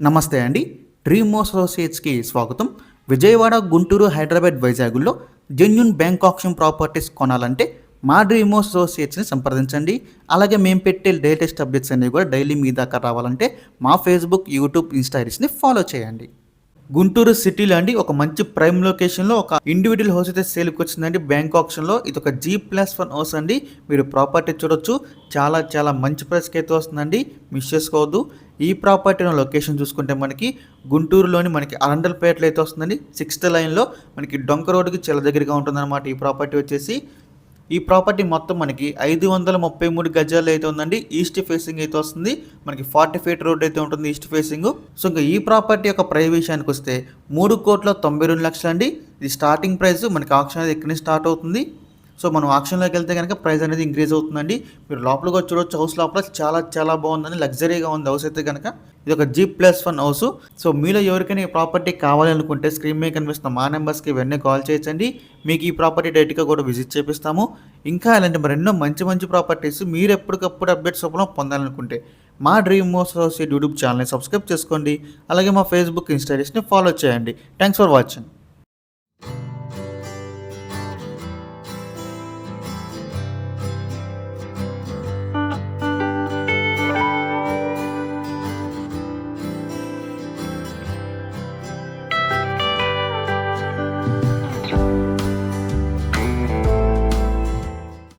నమస్తే అండి. డ్రీమ్ అసోసియేట్స్కి స్వాగతం. విజయవాడ గుంటూరు హైదరాబాద్ వైజాగ్లో జెన్యున్ బ్యాంక్ ఆప్షన్ ప్రాపర్టీస్ కొనాలంటే మా డ్రీమ్ అసోసియేట్స్ని సంప్రదించండి. అలాగే మేము పెట్టే లేటెస్ట్ అప్డేట్స్ అనేవి కూడా డైలీ మీ దాకా రావాలంటే మా ఫేస్బుక్ యూట్యూబ్ ఇన్స్టాగ్రామ్స్ని ఫాలో చేయండి. గుంటూరు సిటీలో అండి ఒక మంచి ప్రైమ్ లొకేషన్లో ఒక ఇండివిజువల్ హౌస్ అయితే సేల్కి వచ్చిందండి. బ్యాంక్ ఆప్షన్లో ఇది ఒక జీ ప్లస్ వన్ హౌస్ అండి. మీరు ప్రాపర్టీ చూడొచ్చు. చాలా చాలా మంచి ప్రైస్కి అయితే వస్తుందండి. మిస్ చేసుకోవద్దు. ఈ ప్రాపర్టీ లొకేషన్ చూసుకుంటే మనకి గుంటూరులోని మనకి అరండల్పేటలో అయితే వస్తుందండి. సిక్స్త్ లైన్లో మనకి డొంక రోడ్డుకి చాలా దగ్గరగా ఉంటుందన్నమాట ఈ ప్రాపర్టీ వచ్చేసి. ఈ ప్రాపర్టీ మొత్తం మనకి ఐదు వందల ముప్పై మూడు గజాలు అయితే ఉందండి. ఈస్ట్ ఫేసింగ్ అయితే వస్తుంది. మనకి ఫార్టీ ఫీట్ రోడ్ అయితే ఉంటుంది ఈస్ట్ ఫేసింగ్. సో ఇంకా ఈ ప్రాపర్టీ యొక్క ప్రైస్ విషయానికి వస్తే మూడు కోట్ల తొంభై రెండు లక్షలు అండి ఇది స్టార్టింగ్ ప్రైస్. మనకి ఆప్షన్ అనేది ఎక్కడి స్టార్ట్ అవుతుంది. సో మనం ఆక్షన్లోకి వెళ్తే కనుక ప్రైస్ అనేది ఇంక్రీజ్ అవుతుందండి. మీరు లోపలికి వచ్చి చూడవచ్చు హౌస్ లోపల చాలా చాలా బాగుందండి. లగ్జరీగా ఉంది హౌస్ అయితే కనుక ఇది ఒక G plus one house so మీలో ఎవరికైనా ఈ ప్రాపర్టీ కావాలనుకుంటే స్క్రీన్ మీద కనిపిస్తున్న మా నెంబర్స్కి ఇవన్నీ కాల్ చేయొచ్చండి మీకు ఈ ప్రాపర్టీ డైరెక్ట్గా కూడా విజిట్ చేపిస్తాము. ఇంకా ఇలాంటి మరెన్నో మంచి మంచి ప్రాపర్టీస్ మీరు ఎప్పటికప్పుడు అప్డేట్స్ రూపంలో పొందాలనుకుంటే మా డ్రీమ్ అసోసియేట్ యూట్యూబ్ ఛానల్ని సబ్స్క్రైబ్ చేసుకోండి. అలాగే మా ఫేస్బుక్ ఇన్స్టాగ్రామ్స్ని ఫాలో చేయండి. Thanks for watching